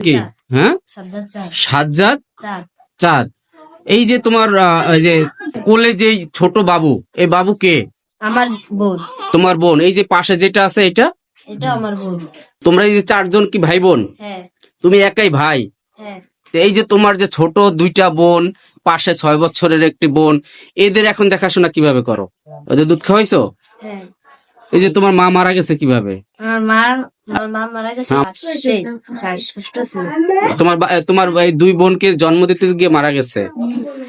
কি। হ্যাঁ? সাজ্জাদ চাঁদ এই যে তোমার এই যে কোলে যে ছোট বাবু এই বাবু কে? আমার বোন। তোমার বোন। এই যে পাশে যেটা আছে এটা? এটা আমার বোন। তোমরা এই যে চারজন কি ভাই বোন? হ্যাঁ। তুমি একাই ভাই? হ্যাঁ। এই যে তোমার যে ছোট দুইটা বোন পাশে ছয় বছরের একটি বোন এদের এখন দেখাশোনা কীভাবে করো? ওদের দুধ খাওয়াইছো? হ্যাঁ। এই যে তোমার মা মারা গেছে কীভাবে? আমার মা আমার মা মারা গেছে হ্যাঁ। শ্বাসকষ্ট ছিল। তোমার তোমার এই দুই বোনকে জন্ম দিতে গিয়ে মারা গেছে?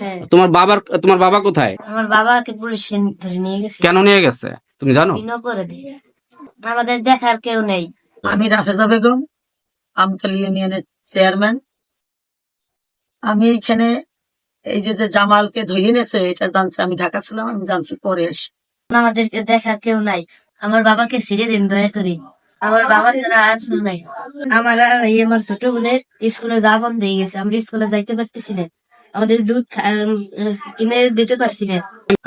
হ্যাঁ। তোমার বাবার তোমার বাবা কোথায়? আমার বাবাকে পুলিশ ধরে নিয়ে গেছে। কেন নিয়ে গেছে? তুমি জানো? করে দিয়ে আমাদের দেখার কেউ নেই। আমি রাফেজা বেগম আমতলী ইউনিয়নের চেয়ারম্যান। আমি এইখানে এই যে যে জামালকে ধরে এনেছে এটা জানছি আমি ঢাকা ছিলাম আমি জানছি পরে আমাদেরকে দেখার কেউ নাই। আমার বাবাকে ছেড়ে দিন দয়া করে। আমার বাবা ছাড়া আর কেউ নাই। আমার আর এই আমার ছোট বোনের স্কুলে যা বন্ধ হয়ে গেছে। আমরা স্কুলে যাইতে পারতেছি না। আমাদের দুধ কিনে দিতে পারছি না।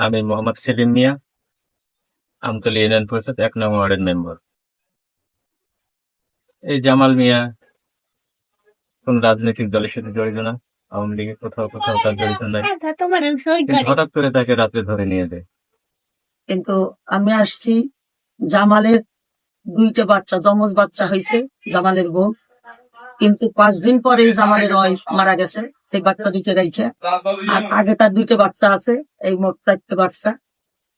আমি মোহাম্মদ সেলিম মিয়া আমতলী ইউনিয়ন পরিষদ এক নম্বর ওয়ার্ডের মেম্বার। এই জামাল মিয়া কোন রাজনৈতিক দলের সাথে জড়িত না। আওয়ামী লীগের কোথাও কোথাও তার জড়িত নাই। হঠাৎ করে তাকে রাত্রে ধরে নিয়ে দেয় কিন্তু আমি আসছি জামালের দুইটা বাচ্চা জমজ বাচ্চা হয়েছে জামালের বউ। কিন্তু পাঁচ দিন পরে জামালের ওয়াইফ মারা গেছে, এই বাচ্চা দুইটা রেখে। আর আগে তার দুইটা বাচ্চা আছে, এই মোট চারটে বাচ্চা।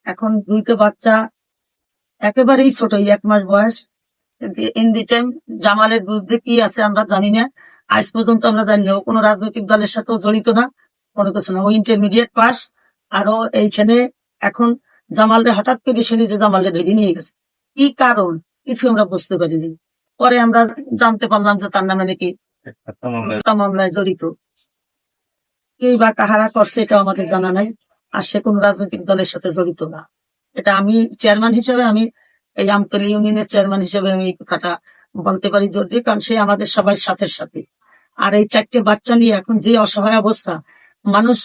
এখন দুইটা বাচ্চা একেবারেই ছোট এক মাস বয়স। ইন দি টাইম জামালের বিরুদ্ধে কি আছে আমরা জানি না। আজ পর্যন্ত আমরা জানি না কোনো রাজনৈতিক দলের সাথেও জড়িত না, কোনো কিছু না। ও ইন্টারমিডিয়েট পাস আরও এইখানে এখন জামালরে হঠাৎ করে শুনি যে জামালকে ধরে নিয়ে গেছে। কি কারণ? কিছু আমরা বুঝতে পারিনি। পরে আমরা জানতে পারলাম যে তার নামে নাকি মামলায় জড়িত। কে বা কাহারা করছে এটা আমাদের জানা নাই, আর সে কোন রাজনৈতিক দলের সাথে জড়িত না। এটা আমি চেয়ারম্যান হিসেবে আমি, এই আমতলী ইউনিয়নের চেয়ারম্যান হিসেবে আমি কথাটা বলতে পারি যদি কারণ সে আমাদের সবাই সাথে সাথে। আর এই চারটে বাচ্চা নিয়ে এখন যে অসহায় অবস্থা, মানুষ,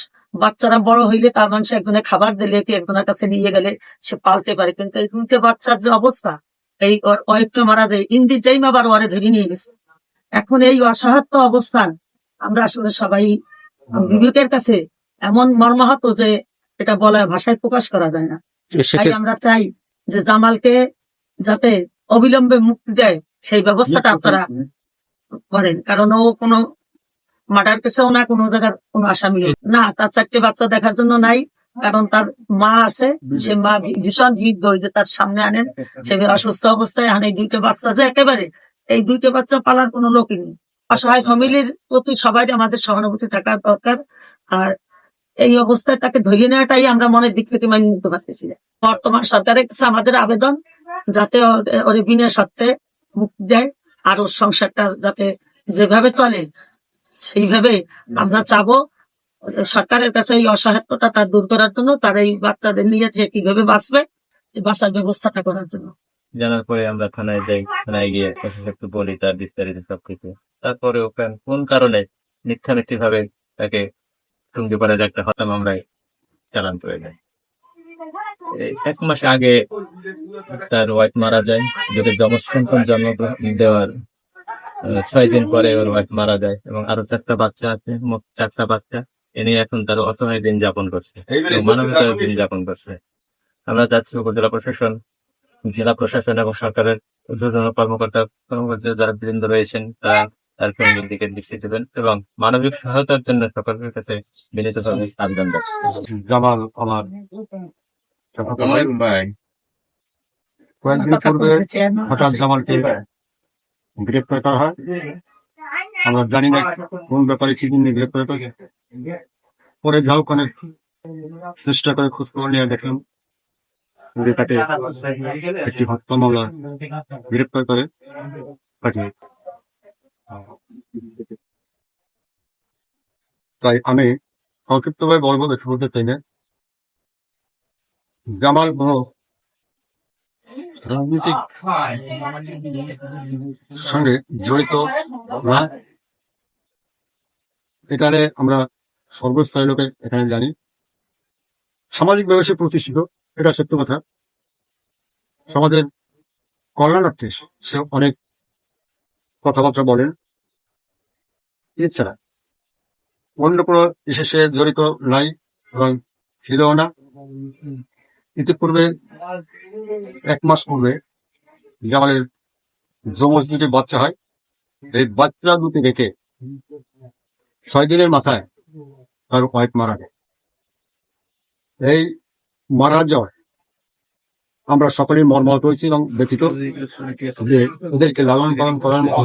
বাচ্চারা বড় হইলে তার মানুষ একজনে খাবার দিলে কি একজনের কাছে নিয়ে গেলে সে পালতে পারে। কিন্তু এই দুইটা বাচ্চার যে অবস্থা এই ওয়াইফটা মারা যায়। ইন্দি টাইম আবার ওরে ধরে নিয়ে গেছে। এখন এই অসহায়ত্ব অবস্থান আমরা আসলে সবাই বিবেকের কাছে এমন মর্মাহত যে এটা বলা ভাষায় প্রকাশ করা যায় না। তাই আমরা চাই যে জামালকে যাতে অবিলম্বে মুক্তি দেয় সেই ব্যবস্থাটা আপনারা করেন। কারণ ও কোনো মার্ডার কেসেও না কোনো জায়গার কোনো আসামি না তার চারটে বাচ্চা দেখার জন্য নাই কারণ তার মা আছে সে মা ভীষণ ভিড় যে তার সামনে আনেন সে অসুস্থ অবস্থায় আনে এই দুইটা বাচ্চা যে একেবারে এই দুইটা বাচ্চা পালার কোনো লোকই নেই। অসহায় ফ্যামিলির প্রতি সবাই আমাদের সহানুভূতি থাকা দরকার। আর এই অবস্থায় তাকে ধরিয়ে নেওয়াটাই আমরা মনের দিক থেকে মানিয়ে নিতে পারতেছি বর্তমান সরকারের কাছে আমাদের আবেদন যাতে ওর- ওর বিনা সত্ত্বে মুক্তি দেয় আর ওর সংসারটা যাতে যেভাবে চলে সেইভাবে আমরা চাবো। সরকারের কাছে এই অসহায়ত্বটা তার দূর করার জন্য, তার এই বাচ্চাদের নিয়ে যে কীভাবে বাঁচবে বাঁচার ব্যবস্থাটা করার জন্য। জানার পরে আমরা থানায় যাই, থানায় গিয়ে একটু বলি তার বিস্তারিত সবকিছু। তারপরে ওখানে কোন কারণে মিথ্যা মিথ্যি ভাবে তাকে পাড়ার একটা হত্যা মামলায় চালান করে দেয় এই এক মাস আগে তার ওয়াইফ মারা যায়, যদি যমজ সন্তান জন্ম দেওয়ার ছয় দিন পরে ওর ওয়াইফ মারা যায় এবং আরও চারটা বাচ্চা আছে, মোট চারটা বাচ্চা। এ নিয়ে এখন তার অসহায় দিন যাপন করছে। এবং মানবিকতার দিন যাপন করছে। আমরা যাচ্ছি উপজেলা প্রশাসন জেলা প্রশাসন এবং সরকারের ঊর্ধ্বতন কর্মকর্তা কর্মকর্তা যারা বৃন্দ রয়েছেন তারা তার ফ্যামিলির দিকে দৃষ্টি দেবেন এবং মানবিক সহায়তার জন্য সকলের কাছে বিনীত বিনীতভাবে আবেদন জামাল আমার কয়েকদিন পূর্বে হঠাৎ জামালকে গ্রেপ্তার করা হয়। আমরা জানি না কোন ব্যাপারে কি দিন গ্রেপ্তার করে পরে যাও অনেক চেষ্টা করে খোঁজ খবর নিয়ে দেখলাম। যে তাকে একটি হত্যা মামলা গ্রেপ্তার করে তাকে তাই আমি সংক্ষিপ্তভাবে বলব বেশি বলতে চাই না? জামাল কোনো রাজনৈতিক সঙ্গে জড়িত। না এখানে আমরা সর্বস্তরের লোকে এখানে জানি। সামাজিক ব্যবসায় প্রতিষ্ঠিত, এটা সত্য কথা। সমাজের কল্যাণার্থে সে অনেক কথাবার্তা বলেন। এছাড়া অন্য কোনো বিশেষে জড়িত নাই এবং ছিল না। ইতিপূর্বে এক মাস পূর্বে আমাদের যমজ দুটি বাচ্চা হয়। এই বাচ্চা দুটি রেখে ছয় দিনের মাথায় তার ওয়াইফ মারা যায় এই মারা যাওয়ায় আমরা সকলেই মর্মাহত হয়েছি এবং ব্যথিত যে ওদেরকে লালন পালন করার মতো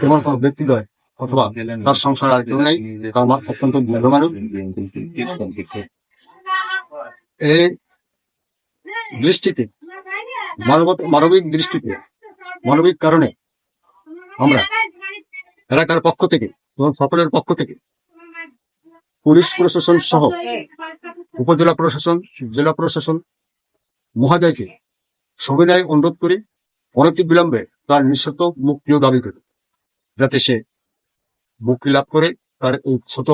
তেমন ব্যক্তি নয়, অথবা তার সংসার আর কেউ নেই, কারণ অত্যন্ত মানুষ এই দৃষ্টিতে, মানবত মানবিক দৃষ্টিতে, মানবিক কারণে আমরা এলাকার পক্ষ থেকে এবং সকলের পক্ষ থেকে পুলিশ প্রশাসন সহ উপজেলা প্রশাসন, জেলা প্রশাসন মহাদয়কে সবিনয় অনুরোধ করে, অনতি বিলম্বে তার নিঃশত মুক্তিও দাবি করে যাতে সে মুক্তি লাভ করে তার এই ছোট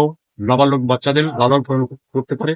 নাবালক বাচ্চাদের লালন পালন করতে পারে।